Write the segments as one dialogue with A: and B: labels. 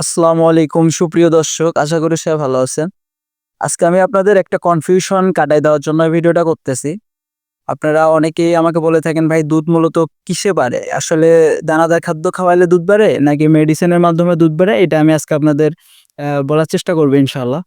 A: আসসালামু আলাইকুম, সুপ্রিয় দর্শক, আশা করি সবাই ভালো আছেন। আজকে আমি আপনাদের একটা কনফিউশন কাটাই দেওয়ার জন্য ভিডিওটা করতেছি। আপনারা অনেকেই আমাকে বলে থাকেন, ভাই, দুধ মূলত কিসে বাড়ে? আসলে দানাদার খাদ্য খাওয়াইলে দুধ বাড়ে নাকি মেডিসিনের মাধ্যমে দুধ বাড়ে? এটা আমি আজকে আপনাদের বলার চেষ্টা করব ইনশাল্লাহ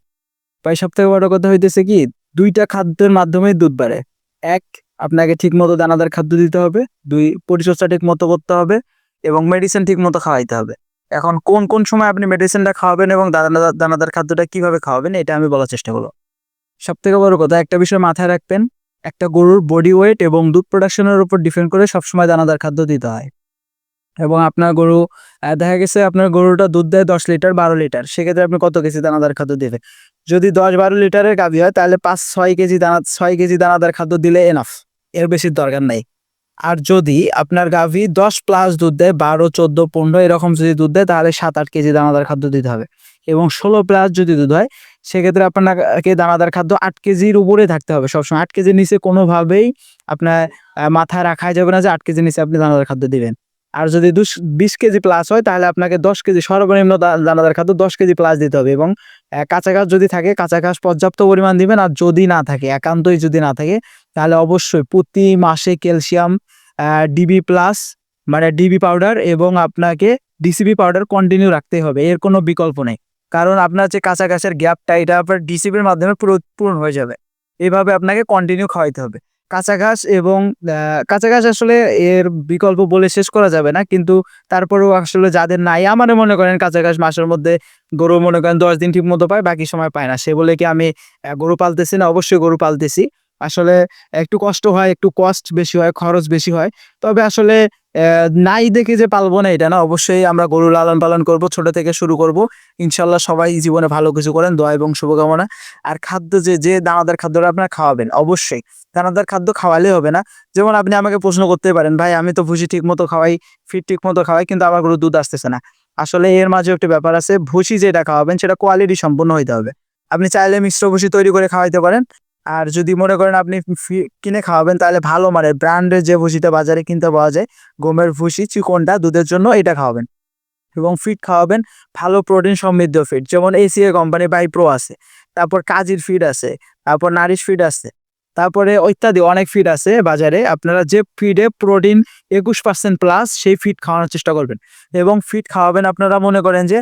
A: ভাই সব থেকে বড় কথা হইতেছে কি, দুইটা খাদ্যের মাধ্যমে দুধ বাড়ে। এক, আপনাকে ঠিক মতো দানাদার খাদ্য দিতে হবে। দুই, পরিচর্যা ঠিক মতো করতে হবে এবং মেডিসিন ঠিক মতো খাওয়াইতে হবে। এখন কোন কোন সময় আপনি মেডিসিনটা খাওয়াবেন এবং দানাদার দানাদার খাদ্যটা কীভাবে খাওয়াবেন এটা আমি বলার চেষ্টা করব। সব থেকে বড় কথা, একটা বিষয় মাথায় রাখবেন, একটা গরুর বডি ওয়েট এবং দুধ প্রোডাকশনের উপর ডিপেন্ড করে সবসময় দানাদার খাদ্য দিতে হয়। এবং আপনার গরু দেখা গেছে আপনার গরুটা দুধ দেয় দশ লিটার, বারো লিটার, সেক্ষেত্রে আপনি কত কেজি দানাদার খাদ্য দেবেন? যদি দশ, বারো লিটারের গাভি হয়, তাহলে পাঁচ, ছয় কেজি দানা, ছয় কেজি দানাদার খাদ্য দিলে এনাফ এর বেশি দরকার নেই। আর যদি আপনার গাভি দশ প্লাস দুধ দেয়, বারো, চোদ্দ, পনেরো, এরকম যদি দুধ দেয়, তাহলে সাত আট কেজি দানাদার খাদ্য দিতে হবে। এবং ষোলো প্লাস যদি দুধ হয়, সেক্ষেত্রে আপনাকে দানাদার খাদ্য আট কেজির উপরে থাকতে হবে সবসময়। আট কেজির নিচে কোনোভাবেই আপনার মাথায় রাখা যাবে না যে আট কেজির নিচে আপনি দানাদার খাদ্য দিবেন। আর যদি দুশ, বিশ কেজি প্লাস হয়, তাহলে আপনাকে দশ কেজি সর্বনিম্ন দানাদার খাদ্য দশ কেজি প্লাস দিতে হবে। এবং কাঁচা ঘাস যদি থাকে, কাঁচা ঘাস পর্যাপ্ত পরিমাণ দিবেন। আর যদি না থাকে, একান্তই যদি না থাকে তাহলে অবশ্যই প্রতি মাসে ক্যালসিয়াম ডিবি প্লাস মানে ডিবি পাউডার এবং আপনাকে ডিসিবি পাউডার কন্টিনিউ রাখতে হবে, এর কোনো বিকল্প নেই। কারণ আপনার যে ঘাসের গ্যাপটা, এটা আপনার ডিসিবির মাধ্যমে পূরণ হয়ে যাবে। এভাবে আপনাকে কন্টিনিউ খাওয়াইতে হবে। কাঁচা ঘাস এবং কাঁচা ঘাস আসলে এর বিকল্প বলে শেষ করা যাবে না, কিন্তু তারপরেও আসলে যাদের নাই আমার মনে করেন কাঁচা ঘাস মাসের মধ্যে গরু মনে করেন দশ দিন ঠিক মতো পায়, বাকি সময় পায় না। সে বলে কি আমি গরু পালতেছি না, অবশ্যই গরু পালতেছি। আসলে একটু কষ্ট হয়, একটু কস্ট বেশি হয়, খরচ বেশি হয়। তবে আসলে নাই দেখে যে পালবো না এটা না, অবশ্যই আমরা গরু লালন পালন করব, ছোট থেকে শুরু করব। ইনশাল্লাহ সবাই জীবনে ভালো কিছু করেন, দোয়া এবং শুভকামনা। আর খাদ্য যে যে দানাদার খাদ্যটা আপনারা খাওয়াবেন, অবশ্যই। দানাদার খাদ্য খাওয়ালে হবে না। যেমন আপনি আমাকে প্রশ্ন করতে পারেন, ভাই, আমি তো ভুসি ঠিক মতো খাওয়াই, ফিট ঠিক মতো খাওয়াই, কিন্তু আমার গরু দুধ আসতেছে না। আসলে এর মাঝে একটা ব্যাপার আছে, ভুসি যেটা খাওয়াবেন, সেটা কোয়ালিটি সম্পূর্ণ হইতে হবে। আপনি চাইলে মিশ্র ভুসি তৈরি করে খাওয়াইতে পারেন। আর যদি মনে করেন আপনি কিনে খাওয়াবেন, তাহলে ভালো মানের ব্র্যান্ডের যে ভুসিটা বাজারে কিনতে পাওয়া যায়, গমের ভুসি চিকনটা দুধের জন্য এটা খাওয়াবেন। এবং ফিড খাওয়াবেন, ভালো প্রোটিন সমৃদ্ধ ফিড, যেমন এসিএ কোম্পানি বাই প্রো আছে, তারপর কাজির ফিড আছে, তারপর নারিশ ফিড আছে, তারপরে ইত্যাদি অনেক ফিড আছে বাজারে, আপনারা যে ফিডে প্রোটিন একুশ পার্সেন্ট প্লাস সেই ফিড খাওয়ানোর চেষ্টা করবেন। এবং ফিড খাওয়াবেন, আপনারা মনে করেন যে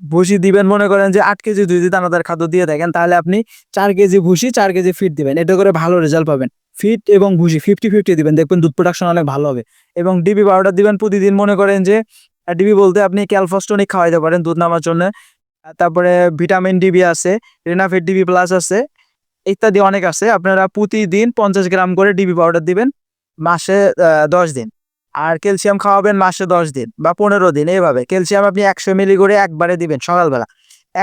A: ভুসি দিবেন, মনে করেন যে আট কেজি দুই দানাদার খাদ্য দিয়ে থাকেন তাহলে আপনি চার কেজি ভুসি চার কেজি ফিট দিবেন। এটা করে ভালো রেজাল্ট পাবেন। ফিট এবং ভুসি ফিফটি ফিফটি দিবেন। দেখবেন দুধ প্রোডাকশন অনেক ভালো হবে। এবং ডিবি পাউডার দিবেন প্রতিদিন, মনে করেন যে ডিবি বলতে আপনি ক্যালফস্টনিক খাওয়াইতে পারেন দুধ নামার জন্য। তারপরে ভিটামিন ডিবি আছে রেনাফিট ডিবি প্লাস আছে, ইত্যাদি অনেক আছে। আপনারা প্রতিদিন পঞ্চাশ গ্রাম করে ডিবি পাউডার দিবেন, মাসে দশ দিন। আর ক্যালসিয়াম খাওয়াবেন মাসে দশ দিন বা পনেরো দিন, এইভাবে। ক্যালসিয়াম আপনি একশো মিলি করে একবারে দিবেন সকালবেলা।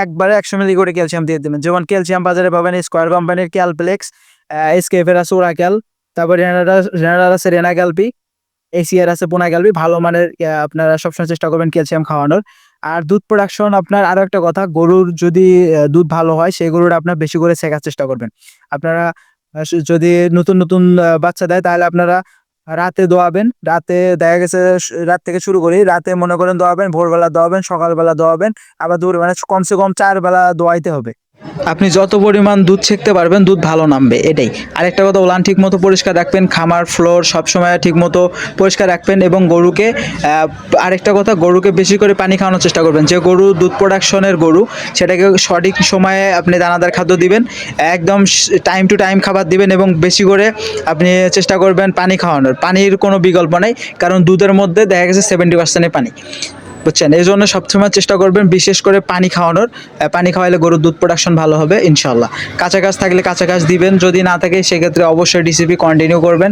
A: একবারে একশো মিলি করে ক্যালসিয়াম দিয়ে দেবেন। যেমন ক্যালসিয়াম বাজারে পাবেন স্কোয়ার কোম্পানির ক্যালপ্লেক্স এসকেফের আছে ওরাক্যাল তারপর রেনার আছে রেনা ক্যালপি এসিআর আছে পোনা ক্যালপি ভালো মানের আপনারা সবসময় চেষ্টা করবেন ক্যালসিয়াম খাওয়ানোর। আর দুধ প্রোডাকশন আপনার আরও একটা কথা, গরুর যদি দুধ ভালো হয়, সেই গরুর আপনার বেশি করে শেখার চেষ্টা করবেন। আপনারা যদি নতুন নতুন বাচ্চা দেয়, তাহলে আপনারা রাতে দোয়াবেন। রাতে দেখা গেছে রাত থেকে শুরু করি। রাতে মনে করেন দোয়াবেন, ভোরবেলা দোয়াবেন, সকালবেলা দোয়াবেন। আবার দূরে মানে কমসে কম চার বেলা দোয়াইতে হবে। আপনি যত পরিমাণ দুধ ছেঁকতে পারবেন, দুধ ভালো নামবে, এটাই। আরেকটা কথা ওলান ঠিক মতো পরিষ্কার রাখবেন, খামার, ফ্লোর, সবসময় ঠিক মতো পরিষ্কার রাখবেন এবং গরুকে আরেকটা কথা, গরুকে বেশি করে পানি খাওয়ানোর চেষ্টা করবেন। যে গরু দুধ প্রোডাকশনের গরু, সেটাকে সঠিক সময়ে আপনি দানাদার খাদ্য দিবেন, একদম টাইম টু টাইম খাবার দিবেন এবং বেশি করে আপনি চেষ্টা করবেন পানি খাওয়ানোর। পানির কোনো বিকল্প নেই, কারণ দুধের মধ্যে দেখা গেছে সেভেন্টি পার্সেন্টই পানি। বুঝছেন? এই জন্য সবসময় চেষ্টা করবেন বিশেষ করে পানি খাওয়ানোর। পানি খাওয়াইলে গরুর দুধ প্রোডাকশন ভালো হবে ইনশাল্লাহ কাঁচা গাছ থাকলে কাঁচা গাছ দিবেন, যদি না থাকে সেক্ষেত্রে অবশ্যই ডিসিপি কন্টিনিউ করবেন।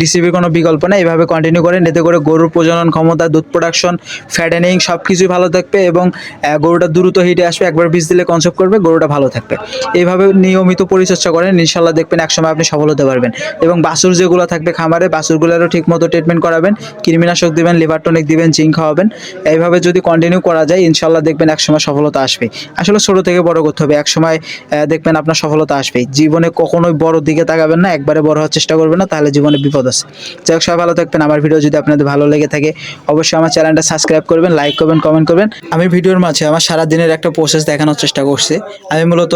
A: ডিসিপির কোনো বিকল্প নেই, এভাবে কন্টিনিউ করেন, এতে করে গরুর প্রজনন ক্ষমতা, দুধ প্রোডাকশন ফ্যাটেনিং সব কিছুই ভালো থাকবে এবং গরুটা দ্রুত হিটে আসবে, একবার বীজ দিলে কনসেপ্ট করবে, গরুটা ভালো থাকবে। এইভাবে নিয়মিত পরিচর্যা করেন ইনশাল্লাহ দেখবেন একসময় আপনি সফল হতে পারবেন। এবং বাছুর যেগুলো থাকবে খামারে, বাছুরগুলোরও ঠিক মতো ট্রিটমেন্ট করাবেন, কৃমিনাশক দিবেন লিভার টনিক দিবেন, জিঙ্ক খাওয়াবেন। এইভাবে যদি কন্টিনিউ করা যায় ইনশাল্লাহ দেখবেন একসময় সফলতা আসবে। আসলে ছোট থেকে বড় করতে হবে একসময় দেখবেন আপনার সফলতা আসবে। জীবনে কখনোই বড় দিকে তাকাবেন না, একবারে বড় হওয়ার চেষ্টা করবেন না, তাহলে জীবনে বিপদ আছে। যাই হোক, সবাই ভালো থাকবেন। আমার ভিডিও যদি আপনাদের ভালো লেগে থাকে, অবশ্যই আমার চ্যানেলটা সাবস্ক্রাইব করবেন লাইক করবেন কমেন্ট করবেন। আমি ভিডিওর মাঝে আমার সারা দিনের একটা প্রসেস দেখানোর চেষ্টা করছি। আমি মূলত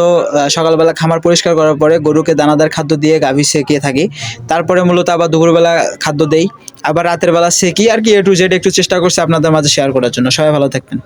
A: সকালবেলা খামার পরিষ্কার করার পরে গরুকে দানাদার খাদ্য দিয়ে গাভী সেকিয়ে থাকি। তারপরে মূলত আবার দুপুরবেলা খাদ্য দেই। আবার রাতের বেলা সেকি আর কি এ টু জেড একটু চেষ্টা করছে আপনাদের মাঝে শেয়ার করার জন্য। সবাই ভালো থাকবেন।